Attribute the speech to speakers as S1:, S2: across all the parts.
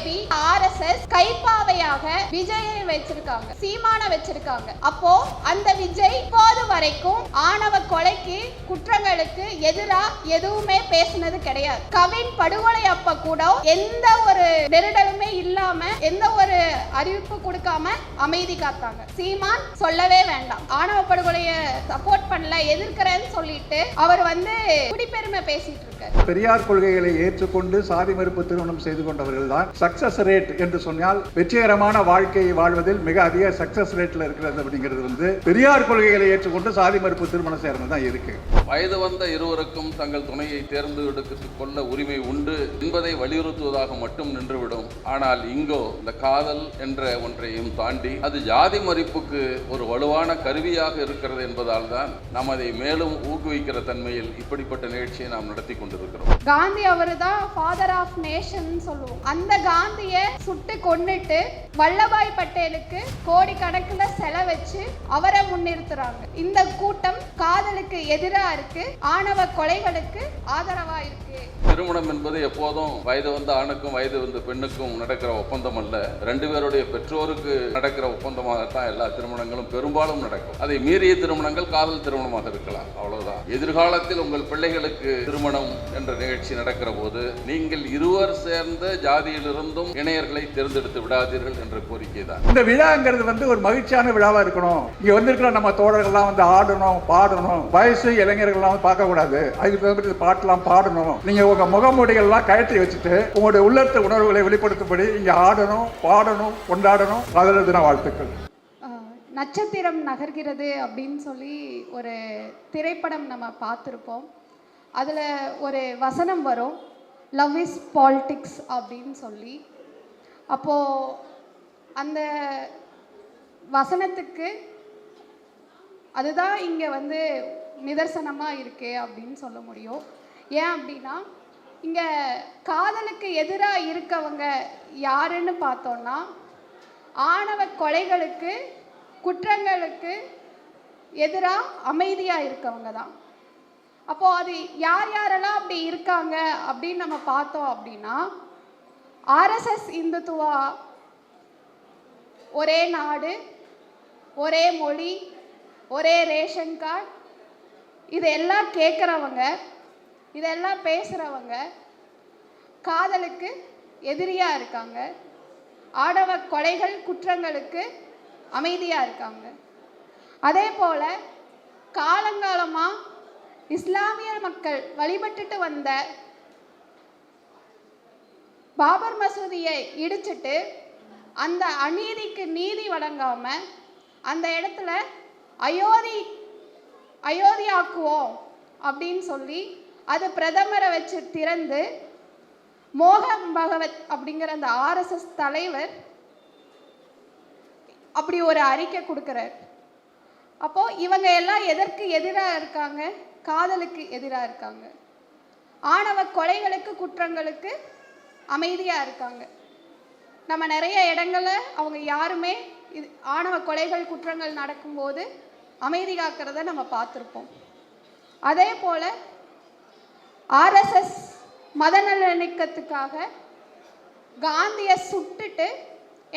S1: BJP RSS கைப்பாவையாக விஜயை வச்சிருக்காங்க சீமான வச்சிருக்காங்க. அப்போ அந்த விஜய் இப்போது வரைக்கும் ஆணவ கொலைக்கு குற்றங்களுக்கு எதிரா எதுவுமே பேசினது கிடையாது. கவின் படுகொலை அப்ப கூட எந்த ஒரு நெருடலுமே இல்லாம எந்த ஒரு அறிவிப்பு கொடுக்காம அமைதி காத்தாங்க. சீமான் சொல்லவே வேண்டாம். ஆணவ படுகொலைய சப்போர்ட் பண்ணல எதிர்க்கிறேன்னு சொல்லிட்டு அவர் வந்து குடிப்பெருமை பேசிட்டு
S2: பெரியார் கொள்கைகளை ஏற்றுக்கொண்டு சாதி மறுப்பு திருமணம் செய்து கொண்டவர்கள் தான் சக்சஸ் ரேட் என்று சொன்னால் வெற்றிகரமான வாழ்க்கையை வாழ்வதில் மிக அதிக சக்சஸ் ரேட்ல இருக்கிறது அப்படிங்கிறது வந்து பெரியார் கொள்கைகளை ஏற்றுக்கொண்டு சாதி மறுப்பு திருமணம் செய்யறது தான் இருக்கு.
S3: வயது வந்த இருவருக்கும் தங்கள் துணையை தேர்ந்தெடுத்துக் கொள்ள உரிமை உண்டு என்பதை வலியுறுத்துவதாக மட்டும் நின்றுவிடும். ஆனால் இங்கோ இந்த காதல் என்ற ஒன்றையும் தாண்டி அது ஜாதி மறிப்புக்கு ஒரு வலுவான கருவியாக இருக்கிறது என்பதால் தான் நாம் அதை மேலும் ஊக்குவிக்கிற தன்மையில் இப்படிப்பட்ட நிகழ்ச்சியை நாம் நடத்தி கொண்டிருக்கிறோம்
S1: காந்தி அவர் தான் ஃபாதர் ஆஃப் நேஷன் சொல்லுவோம். அந்த காந்தியை சுட்டு கொன்னுட்டு வல்லபாய் பட்டேலுக்கு கோடிக்கணக்கில் செலவச்சு அவரை முன்னிறுத்துறாங்க. இந்த கூட்டம் காதலுக்கு எதிரா இருக்கு. ஆணவ கொலைகளுக்கு ஆதரவா இருக்கு.
S3: திருமணம் என்பது எப்போதும் வயது வந்த ஆணுக்கும் வயது வந்த பெண்ணுக்கும் நடக்கிற ஒப்பந்தம் அல்ல ரெண்டு பேருடைய பெற்றோருக்கு நடக்கிற ஒப்பந்தமாகத்தான் எல்லா திருமணங்களும் பெரும்பாலும் நடக்கும். அதை மீறிய திருமணங்கள் காதல் திருமணமாக இருக்கலாம். அவ்வளவுதான். எதிர்காலத்தில் உங்கள் பிள்ளைகளுக்கு திருமணம் என்ற நிகழ்ச்சி நடக்கிற போது நீங்கள் இருவர் சேர்ந்த ஜாதியிலிருந்தும் இணையர்களை தேர்ந்தெடுத்து விடாதீர்கள் என்ற கோரிக்கை தான்.
S2: இந்த விழாங்கிறது வந்து ஒரு மகிழ்ச்சியான விழாவா இருக்கணும். இங்க வந்திருக்கிற நம்ம தோழர்கள்லாம் வந்து ஆடணும் பாடணும். வயசு இளைஞர்கள்லாம் வந்து பார்க்க கூடாது. அதுக்கு தகுந்த பாட்டெல்லாம் பாடணும். நீங்க உங்க முகமூடிகள்லாம் கயற்றி வச்சுட்டு உங்களுடைய உள்ளத்து உணர்வுகளை வெளிப்படுத்தும்படி இங்க ஆடணும் பாடணும் கொண்டாடணும். காதலர் தின வாழ்த்துக்கள்.
S1: நட்சத்திரம் நகர்கிறது அப்படின்னு சொல்லி ஒரு திரைப்படம் நம்ம பார்த்துருப்போம். அதில் ஒரு வசனம் வரும். லவ் இஸ் பாலிட்டிக்ஸ் அப்படின்னு சொல்லி. அப்போது அந்த வசனத்துக்கு அதுதான் இங்கே வந்து நிதர்சனமாக இருக்கு அப்படின்னு சொல்ல முடியும். ஏன் அப்படின்னா இங்கே காதலுக்கு எதிராக இருக்கவங்க யாருன்னு பார்த்தோன்னா ஆணவ கொலைகளுக்கு குற்றங்களுக்கு எதிராக அமைதியாக இருக்கவங்க தான். அப்போது அது யார் யாரெல்லாம் அப்படி இருக்காங்க அப்படின்னு நம்ம பார்த்தோம் அப்படின்னா ஆர்எஸ்எஸ் இந்துத்துவா ஒரே நாடு ஒரே மொழி ஒரே ரேஷன் கார்டு இதெல்லாம் கேட்குறவங்க இதெல்லாம் பேசுகிறவங்க காதலுக்கு எதிரியாக இருக்காங்க ஆடவ கொலைகள் குற்றங்களுக்கு அமைதியாக இருக்காங்க. அதே போல் காலங்காலமாக இஸ்லாமிய மக்கள் வழிபட்டுட்டு வந்த பாபர் மசூதியை இடிச்சிட்டு அந்த அநீதிக்கு நீதி வழங்காம அந்த இடத்துல அயோதி அயோத்தியாக்குவோம் அப்படின்னு சொல்லி அது பிரதமரை வச்சு திறந்து மோகன் பகவத் அப்படிங்கிற அந்த ஆர்எஸ்எஸ் தலைவர் அப்படி ஒரு அறிக்கை கொடுக்குறார். அப்போ இவங்க எல்லாம் எதற்கு எதிராக இருக்காங்க? காதலுக்கு எதிராக இருக்காங்க. ஆணவ கொலைகளுக்கு குற்றங்களுக்கு அமைதியாக இருக்காங்க. நம்ம நிறைய இடங்கள்ல அவங்க யாருமே இது ஆணவ கொலைகள் குற்றங்கள் நடக்கும்போது அமைதி காக்கிறத நம்ம பார்த்துருப்போம். அதே போல் ஆர்எஸ்எஸ் மத நல்லிணக்கத்துக்காக காந்தியை சுட்டுட்டு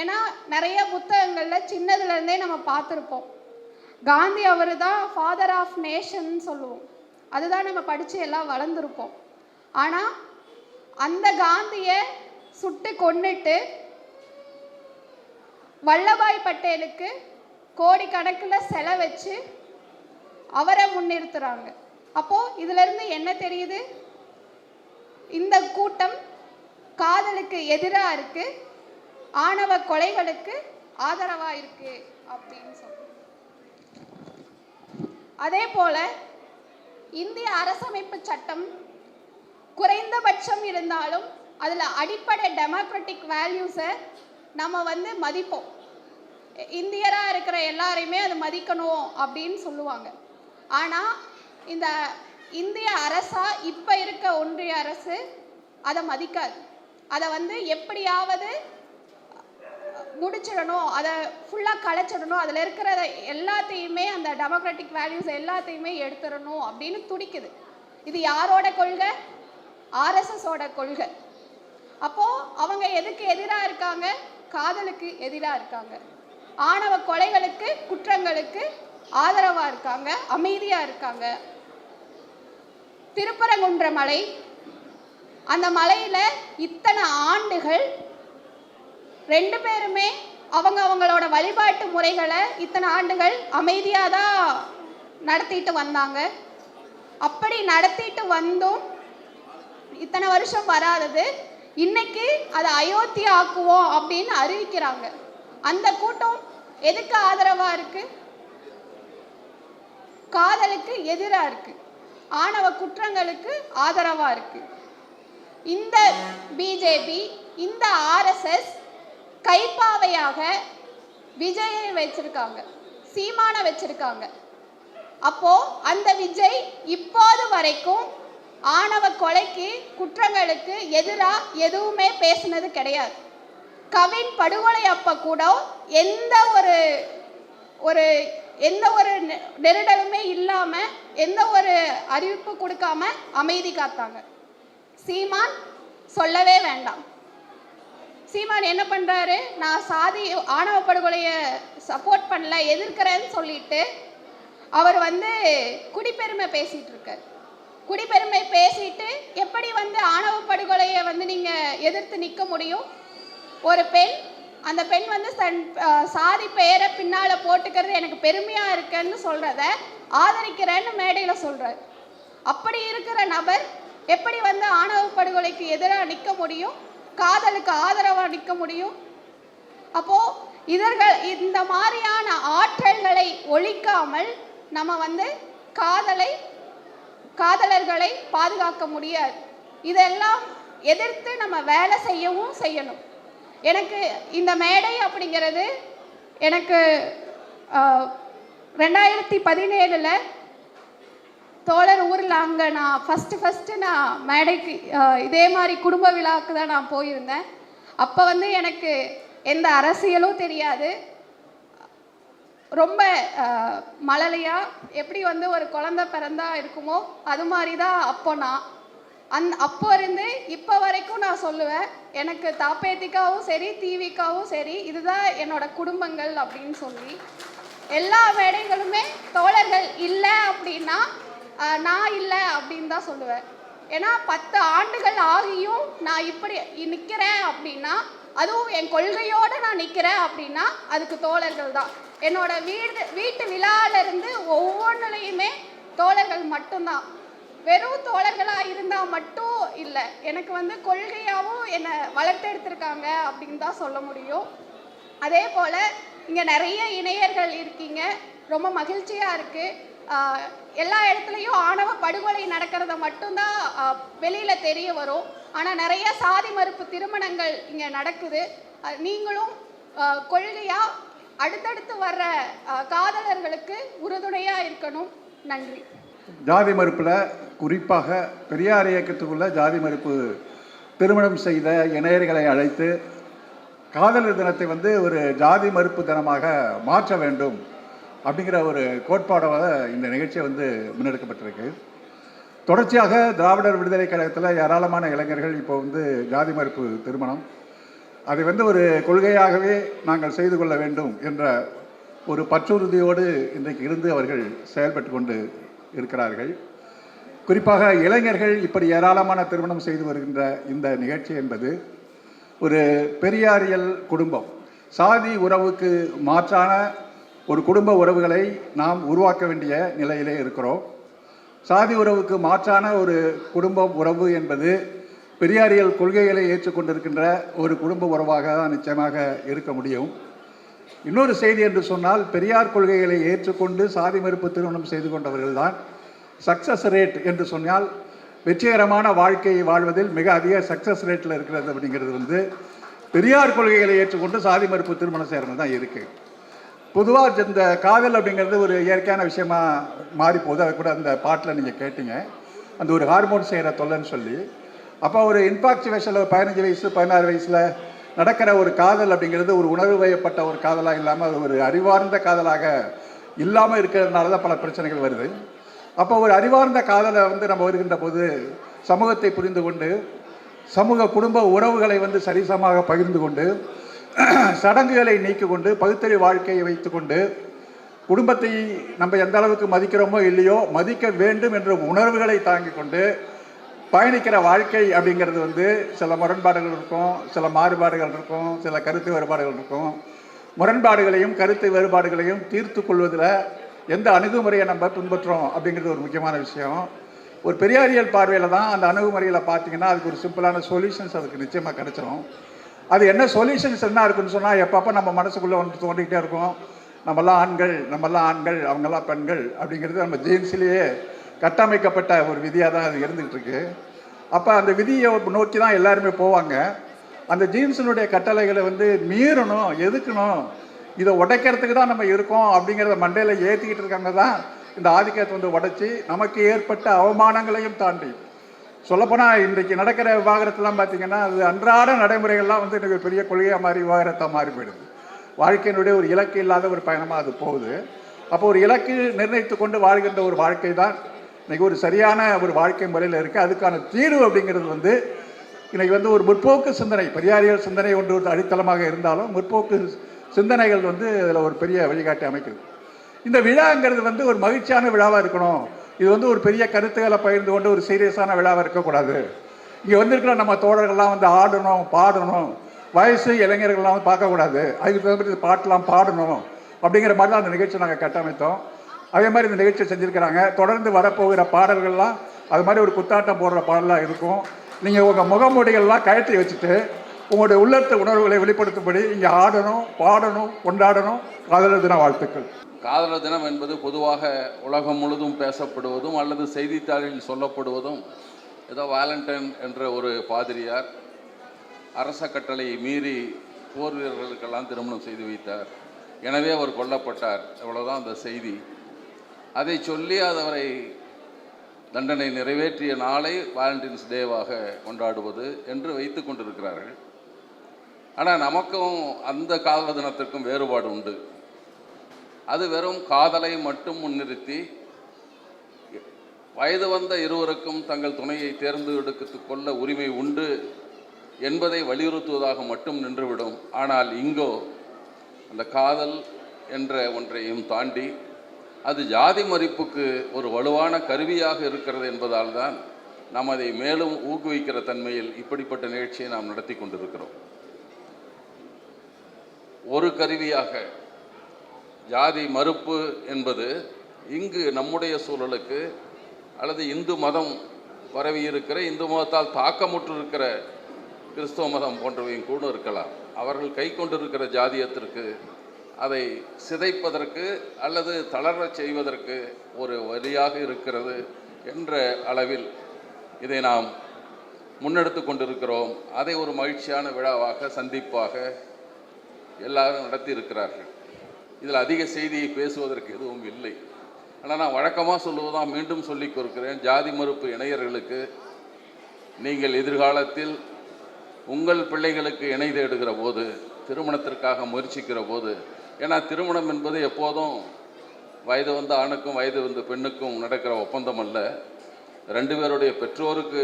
S1: ஏன்னா நிறைய புத்தகங்களில் சின்னதுலேருந்தே நம்ம பார்த்துருப்போம். காந்தி அவர் தான் ஃபாதர் ஆஃப் நேஷன் சொல்லுவோம். அதுதான் நம்ம படித்து எல்லாம் வளர்ந்துருப்போம். ஆனால் அந்த காந்தியை சுட்டு கொண்டுட்டு வல்லபாய் பட்டேலுக்கு கோடிக்கணக்கில் செலவச்சு அவரை முன்னிறுத்துறாங்க. அப்போது இதிலிருந்து என்ன தெரியுது? இந்த கூட்டம் காதலுக்கு எதிராக இருக்குது ஆணவ கொலைகளுக்கு ஆதரவாக இருக்குது அப்படின்னு சொல்லி அதே போல் இந்திய அரசமைப்பு சட்டம் குறைந்தபட்சம் இருந்தாலும் அதில் அடிப்படை டெமோக்ராட்டிக் வேல்யூஸை நம்ம வந்து மதிப்போம். இந்தியராக இருக்கிற எல்லாரையுமே அது மதிக்கணும் அப்படின்னு சொல்லுவாங்க. ஆனால் இந்த இந்திய அரசா இப்போ இருக்க ஒன்றிய அரசு அதை மதிக்காது. அதை வந்து எப்படியாவது முடிச்சிடணும் அதை ஃபுல்லாக களைச்சிடணும் அதில் இருக்கிற எல்லாத்தையுமே அந்த டெமோக்ராட்டிக் வேல்யூஸ் எல்லாத்தையுமே எடுத்துடணும் அப்படின்னு துடிக்குது. இது யாரோட கொள்கை? ஆர்எஸ்எஸோட கொள்கை. அப்போது அவங்க எதுக்கு எதிராக இருக்காங்க? காதலுக்கு எதிராக இருக்காங்க. ஆணவ கொலைகளுக்கு குற்றங்களுக்கு ஆதரவாக இருக்காங்க அமைதியாக இருக்காங்க. திருப்பரங்குன்ற மலை அந்த மலையில் இத்தனை ஆண்டுகள் ரெண்டு பேருமே அவங்க அவங்களோட வழிபாட்டு முறைகளை இத்தனை ஆண்டுகள் அமைதியாக தான் நடத்திட்டு வந்தாங்க. அப்படி நடத்திட்டு வந்தும் இத்தனை வருஷம் வராதது. இன்னைக்கு அதை அயோத்தி ஆக்குவோம் அப்படின்னு அறிவிக்கிறாங்க. அந்த கூட்டம் எதுக்கு ஆதரவாக இருக்கு? காதலுக்கு எதிராக இருக்கு. ஆணவ குற்றங்களுக்கு ஆதரவாக இருக்கு. இந்த பிஜேபி இந்த ஆர்எஸ்எஸ் கைப்பாவையாக விஜயை வச்சிருக்காங்க. சீமான வச்சிருக்காங்க. அப்போ அந்த விஜய் இப்போது வரைக்கும் ஆணவ கொலைக்கு குற்றங்களுக்கு எதிராக எதுவுமே பேசினது கிடையாது. கவின் படுகொலை அப்போ கூட எந்த ஒரு ஒரு எந்த ஒரு நெ- நெருடலுமே இல்லாமல் எந்த ஒரு அறிவிப்பு கொடுக்காம அமைதி காத்தாங்க. சீமான் சொல்லவே வேண்டாம். சீமான் என்ன பண்ணுறாரு நான் சாதி ஆணவ படுகொலையை சப்போர்ட் பண்ணல எதிர்க்கிறேன்னு சொல்லிட்டு அவர் வந்து குடிப்பெருமை பேசிகிட்டு இருக்கார் குடிப்பெருமை பேசிட்டு எப்படி வந்து ஆணவ படுகொலையை வந்து நீங்கள் எதிர்த்து நிற்க முடியும்? ஒரு பெண் அந்த பெண் வந்து தன் சாதி பெயரை பின்னால் போட்டுக்கிறது எனக்கு பெருமையாக இருக்குன்னு சொல்கிறத ஆதரிக்கிறேன்னு மேடையில் சொல்கிறார் அப்படி இருக்கிற நபர் எப்படி வந்து ஆணவ படுகொலைக்கு எதிராக நிற்க முடியும்? காதலுக்கு ஆதரவளிக்க முடியும்? அப்போ இதர்கள் இந்த மாதிரியான ஆற்றல்களை ஒழிக்காமல் நம்ம வந்து காதலை காதலர்களை பாதுகாக்க முடியாது. இதெல்லாம் எதிர்த்து நம்ம வேலை செய்யவும் செய்யணும். எனக்கு இந்த மேடை அப்படிங்கிறது எனக்கு ரெண்டாயிரத்தி பதினேழில் தோழர் ஊரில் அங்கே நான் ஃபஸ்ட்டு ஃபஸ்ட்டு நான் மேடைக்கு இதே மாதிரி குடும்ப விழாவுக்கு தான் நான் போயிருந்தேன். அப்போ வந்து எனக்கு எந்த அரசியலும் தெரியாது. ரொம்ப மழலையாக மழலையா எப்படி வந்து ஒரு குழந்தை பிறந்தா இருக்குமோ அது மாதிரி தான் அப்போ நான். அந் அப்போ இருந்து இப்போ வரைக்கும் நான் சொல்லுவேன் எனக்கு தாப்பேத்திக்காவும் சரி தீவிக்காவும் சரி இதுதான் என்னோட குடும்பங்கள் அப்படின்னு சொல்லி. எல்லா மேடைகளுமே தோழர்கள் இல்லை அப்படின்னா நான் இல்லை அப்படின்னு தான் சொல்லுவேன். ஏன்னா பத்து ஆண்டுகள் ஆகியும் நான் இப்படி நிற்கிறேன் அப்படின்னா அதுவும் என் கொள்கையோடு நான் நிற்கிறேன் அப்படின்னா அதுக்கு தோழர்கள் தான். என்னோட வீடு வீட்டு விழால ஒவ்வொன்றுலையுமே தோழர்கள் மட்டும்தான். வெறும் தோழர்களாக இருந்தால் மட்டும் இல்லை. எனக்கு வந்து கொள்கையாகவும் என்னை வளர்த்தெடுத்திருக்காங்க அப்படின்னு தான் சொல்ல முடியும். அதே போல் இங்கே நிறைய இணையர்கள் இருக்கீங்க. ரொம்ப மகிழ்ச்சியாக இருக்குது எல்லா இடத்துலையும் ஆணவ படுகொலை நடக்கிறத மட்டும்தான் வெளியில் தெரிய வரும். ஆனால் நிறைய சாதி மறுப்பு திருமணங்கள் இங்கே நடக்குது. நீங்களும் கொள்கையாக அடுத்தடுத்து வர்ற காதலர்களுக்கு உறுதுணையாக இருக்கணும். நன்றி.
S2: ஜாதி மறுப்பில் குறிப்பாக பெரியார் இயக்கத்துக்குள்ள ஜாதி மறுப்பு திருமணம் செய்த இணையர்களை அழைத்து காதலர் தினத்தை வந்து ஒரு ஜாதி மறுப்பு தினமாக மாற்ற வேண்டும். அப்படிங்கிற ஒரு கோட்பாடாக இந்த நிகழ்ச்சியை வந்து முன்னெடுக்கப்பட்டிருக்கு. தொடர்ச்சியாக திராவிடர் விடுதலை கழகத்தில் ஏராளமான இளைஞர்கள் இப்போ வந்து ஜாதி மறுப்பு திருமணம். அதை வந்து ஒரு கொள்கையாகவே நாங்கள் செய்து கொள்ள வேண்டும் என்ற ஒரு பற்றுறுதியோடு இன்றைக்கு இருந்து அவர்கள் செயல்பட்டு கொண்டு இருக்கிறார்கள். குறிப்பாக இளைஞர்கள் இப்படி ஏராளமான திருமணம் செய்து வருகின்ற இந்த நிகழ்ச்சி என்பது ஒரு பெரியாரியல் குடும்பம். சாதி உறவுக்கு மாற்றான ஒரு குடும்ப உறவுகளை நாம் உருவாக்க வேண்டிய நிலையிலே இருக்கிறோம். சாதி உறவுக்கு மாற்றான ஒரு குடும்ப உறவு என்பது பெரியாரியல் கொள்கைகளை ஏற்றுக்கொண்டிருக்கின்ற ஒரு குடும்ப உறவாக தான் நிச்சயமாக இருக்க முடியும். இன்னொரு செய்தி என்று சொன்னால் பெரியார் கொள்கைகளை ஏற்றுக்கொண்டு சாதி மறுப்பு திருமணம் செய்து கொண்டவர்கள்தான் சக்சஸ் ரேட் என்று சொன்னால் வெற்றிகரமான வாழ்க்கையை வாழ்வதில் மிக அதிக சக்சஸ் ரேட்டில் இருக்கிறது அப்படிங்கிறது வந்து பெரியார் கொள்கைகளை ஏற்றுக்கொண்டு சாதி மறுப்பு திருமணம் செய்கிறது தான் இருக்குது பொதுவாக இந்த காதல் அப்படிங்கிறது ஒரு இயற்கையான விஷயமா மாறி போகுது. அதை கூட அந்த பாட்டில் நீங்கள் கேட்டீங்க. அந்த ஒரு ஹார்மோன் செய்கிற தொல்லைன்னு சொல்லி. அப்போ ஒரு இன்ஃபாக்சுவேஷனில் பதினஞ்சு வயசு பதினாறு வயசில் நடக்கிற ஒரு காதல் அப்படிங்கிறது ஒரு உணர்வு வயப்பட்ட ஒரு காதலாக இல்லாமல் அது ஒரு அறிவார்ந்த காதலாக இல்லாமல் இருக்கிறதுனால தான் பல பிரச்சனைகள் வருது. அப்போ ஒரு அறிவார்ந்த காதலை வந்து நம்ம வருகின்ற போது சமூகத்தை புரிந்து கொண்டு சமூக குடும்ப உறவுகளை வந்து சரிசமமாக பகிர்ந்து கொண்டு சடங்குகளை நீக்கிக்கொண்டு பகுத்தறி வாழ்க்கையை வைத்துக்கொண்டு குடும்பத்தை நம்ம எந்த அளவுக்கு மதிக்கிறோமோ இல்லையோ மதிக்க வேண்டும் என்ற உணர்வுகளை தாங்கி கொண்டு பயணிக்கிற வாழ்க்கை அப்படிங்கிறது வந்து சில முரண்பாடுகள் இருக்கும் சில மாறுபாடுகள் இருக்கும் சில கருத்து வேறுபாடுகள் இருக்கும். முரண்பாடுகளையும் கருத்து வேறுபாடுகளையும் தீர்த்து கொள்வதில் எந்த அணுகுமுறையை நம்ம பின்பற்றுறோம் அப்படிங்கிறது ஒரு முக்கியமான விஷயம். ஒரு பெரியாரியல் பார்வையில் தான் அந்த அணுகுமுறையில் பார்த்தீங்கன்னா அதுக்கு ஒரு சிம்பிளான சொல்யூஷன்ஸ் அதுக்கு நிச்சயமாக கிடச்சிரும். அது என்ன சொல்யூஷன்ஸ் என்ன இருக்குன்னு சொன்னால் எப்பப்போ நம்ம மனசுக்குள்ளே வந்து தோண்டிக்கிட்டே இருக்கும். நம்மளாம் ஆண்கள் நம்மலாம் ஆண்கள் அவங்கெல்லாம் பெண்கள் அப்படிங்கிறது நம்ம ஜீன்ஸ்லேயே கட்டமைக்கப்பட்ட ஒரு விதியாக தான் அது இருந்துகிட்டு இருக்கு. அப்போ அந்த விதியை நோக்கி தான் எல்லாருமே போவாங்க. அந்த ஜீன்ஸினுடைய கட்டளைகளை வந்து மீறணும் எதுக்கணும் இதை உடைக்கிறதுக்கு தான் நம்ம இருக்கோம் அப்படிங்கிறத மண்டையில் ஏற்றிக்கிட்டு இருக்காங்க தான் இந்த ஆதிக்கத்தை வந்து உடைச்சி நமக்கு ஏற்பட்ட அவமானங்களையும் தாண்டி சொல்லப்போனால் இன்றைக்கு நடக்கிற விவாகரத்துலாம் பார்த்தீங்கன்னா அது அன்றாட நடைமுறைகள்லாம் வந்து எனக்கு பெரிய கொள்கையாக மாறி விவாகரத்தாக மாறி போயிடுது. வாழ்க்கையினுடைய ஒரு இலக்கு இல்லாத ஒரு பயணமாக அது போகுது. அப்போ ஒரு இலக்கு நிர்ணயித்து கொண்டு வாழ்கின்ற ஒரு வாழ்க்கை தான் இன்றைக்கி ஒரு சரியான ஒரு வாழ்க்கை முறையில் இருக்குது அதுக்கான தீர்வு அப்படிங்கிறது வந்து இன்றைக்கி வந்து ஒரு முற்போக்கு சிந்தனை பெரியாரியல் சிந்தனை ஒன்று ஒரு அடித்தளமாக இருந்தாலும் முற்போக்கு சிந்தனைகள் வந்து அதில் ஒரு பெரிய வழிகாட்டி அமைக்குது இந்த விழாங்கிறது வந்து ஒரு மகிழ்ச்சியான விழாவாக இருக்கணும். இது வந்து ஒரு பெரிய கருத்துக்களை பகிர்ந்து கொண்டு ஒரு சீரியஸான விழாவாக இருக்கக்கூடாது. இங்கே வந்திருக்கிற நம்ம தோழர்கள்லாம் வந்து ஆடணும் பாடணும். வயசு இளைஞர்கள்லாம் வந்து பார்க்கக்கூடாது. அதுக்கு தகுந்த பாட்டெலாம் பாடணும் அப்படிங்கிற மாதிரி தான் அந்த நிகழ்ச்சி நாங்கள் கட்டமைத்தோம். அதே மாதிரி இந்த நிகழ்ச்சி செஞ்சுருக்கிறாங்க. தொடர்ந்து வரப்போகிற பாடல்கள்லாம் அது மாதிரி ஒரு குத்தாட்டம் போடுற பாடலாக இருக்கும். நீங்கள் உங்கள் முகமூடிகள்லாம் கழற்றி வச்சுட்டு உங்களுடைய உள்ளத்து உணர்வுகளை வெளிப்படுத்தும்படி இங்கே ஆடணும் பாடணும் கொண்டாடணும். காதலர் தின வாழ்த்துக்கள்.
S3: காதலர் தினம் என்பது பொதுவாக உலகம் முழுதும் பேசப்படுவதும் அல்லது செய்தித்தாளில் சொல்லப்படுவதும் ஏதோ வேலண்டைன் என்ற ஒரு பாதிரியார். அரச கட்டளையை மீறி போர் வீரர்களுக்கெல்லாம் திருமணம் செய்து வைத்தார். எனவே அவர் கொல்லப்பட்டார். இவ்வளோதான் அந்த செய்தி. அதை சொல்லி அதவரை அவரை தண்டனை நிறைவேற்றிய நாளை வேலண்டைன்ஸ் டேவாக கொண்டாடுவது என்று வைத்து கொண்டிருக்கிறார்கள். ஆனால் நமக்கும் அந்த காதல தினத்திற்கும் வேறுபாடு உண்டு. அது வெறும் காதலை மட்டும் முன்னிறுத்தி வயது வந்த இருவருக்கும் தங்கள் துணையை தேர்ந்தெடுத்துக் கொள்ள உரிமை உண்டு என்பதை வலியுறுத்துவதாக மட்டும் நின்றுவிடும். ஆனால் இங்கோ அந்த காதல் என்ற ஒன்றையும் தாண்டி அது ஜாதி மறிப்புக்கு ஒரு வலுவான கருவியாக இருக்கிறது என்பதால் தான் நாம் அதை மேலும் ஊக்குவிக்கிற தன்மையில் இப்படிப்பட்ட நிகழ்ச்சியை நாம் நடத்தி கொண்டிருக்கிறோம். ஒரு கருவியாக ஜாதி மறுப்பு என்பது இங்கு நம்முடைய சூழலுக்கு அல்லது இந்து மதம் பரவி இருக்கிற இந்து மதத்தால் தாக்கமுற்றிருக்கிற கிறிஸ்தவ மதம் போன்றவையும் கூட இருக்கலாம். அவர்கள் கை கொண்டிருக்கிற ஜாதியத்திற்கு அதை சிதைப்பதற்கு அல்லது தளரச் செய்வதற்கு ஒரு வழியாக இருக்கிறது என்ற அளவில் இதை நாம் முன்னெடுத்து கொண்டிருக்கிறோம். அதை ஒரு மகிழ்ச்சியான விழாவாக சந்திப்பாக எல்லாரும் நடத்தி இருக்கிறார்கள். இதில் அதிக செய்தியை பேசுவதற்கு எதுவும் இல்லை. ஆனால் நான் வழக்கமாக சொல்லுவதான் மீண்டும் சொல்லிக் கொடுக்கிறேன். ஜாதி மறுப்பு இணையர்களுக்கு நீங்கள் எதிர்காலத்தில் உங்கள் பிள்ளைகளுக்கு இணை தேடுகிற போது திருமணத்திற்காக முயற்சிக்கிற போது ஏன்னா திருமணம் என்பது எப்போதும் வயது வந்த ஆணுக்கும் வயது வந்த பெண்ணுக்கும் நடக்கிற ஒப்பந்தம் அல்ல. ரெண்டு பேருடைய பெற்றோருக்கு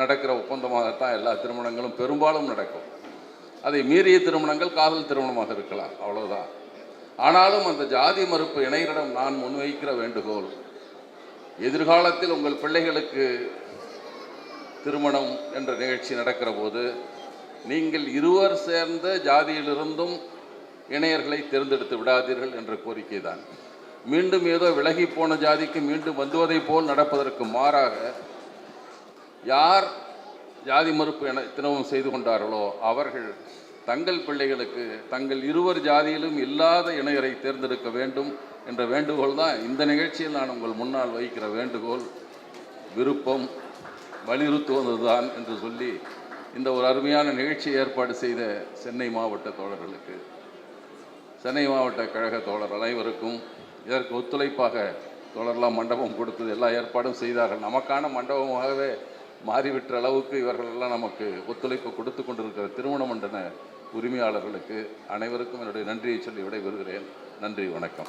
S3: நடக்கிற ஒப்பந்தமாகத்தான் எல்லா திருமணங்களும் பெரும்பாலும் நடக்கும். அதை மீறிய திருமணங்கள் காதல் திருமணமாக இருக்கலாம். அவ்வளோதான் ஆனாலும் அந்த ஜாதி மறுப்பு இணையரிடம் நான் முன்வைக்கிற வேண்டுகோள். எதிர்காலத்தில் உங்கள் பிள்ளைகளுக்கு திருமணம் என்ற நிகழ்ச்சி நடக்கிற போது நீங்கள் இருவர் சேர்ந்த ஜாதியிலிருந்தும் இணையர்களை தேர்ந்தெடுத்து விடாதீர்கள் என்ற கோரிக்கை தான். மீண்டும் ஏதோ விலகி போன ஜாதிக்கு மீண்டும் வந்துவதைப் போல் நடப்பதற்கு மாறாக யார் ஜாதி மறுப்பு என தினமும் செய்து கொண்டார்களோ அவர்கள் தங்கள் பிள்ளைகளுக்கு தங்கள் இருவர் ஜாதியிலும் இல்லாத இணையரை தேர்ந்தெடுக்க வேண்டும் என்ற வேண்டுகோள் தான் இந்த நிகழ்ச்சியில் நான் உங்கள் முன்னால் வைக்கிற வேண்டுகோள். விருப்பம் வலியுறுத்துவதுதான் என்று சொல்லி இந்த ஒரு அருமையான நிகழ்ச்சி ஏற்பாடு செய்த சென்னை மாவட்ட தோழர்களுக்கு சென்னை மாவட்ட கழக தோழர் அனைவருக்கும் இதற்கு ஒத்துழைப்பாக தோழர்லாம் மண்டபம் கொடுத்தது எல்லா ஏற்பாடும் செய்தார்கள். நமக்கான மண்டபமாகவே மாறிவிட்ட அளவுக்கு இவர்கள் எல்லாம் நமக்கு ஒத்துழைப்பு கொடுத்து கொண்டிருக்கிற திருமண மண்டன உரிமையாளர்களுக்கு அனைவருக்கும் என்னுடைய நன்றியை சொல்லி விடைபெறுகிறேன். நன்றி வணக்கம்.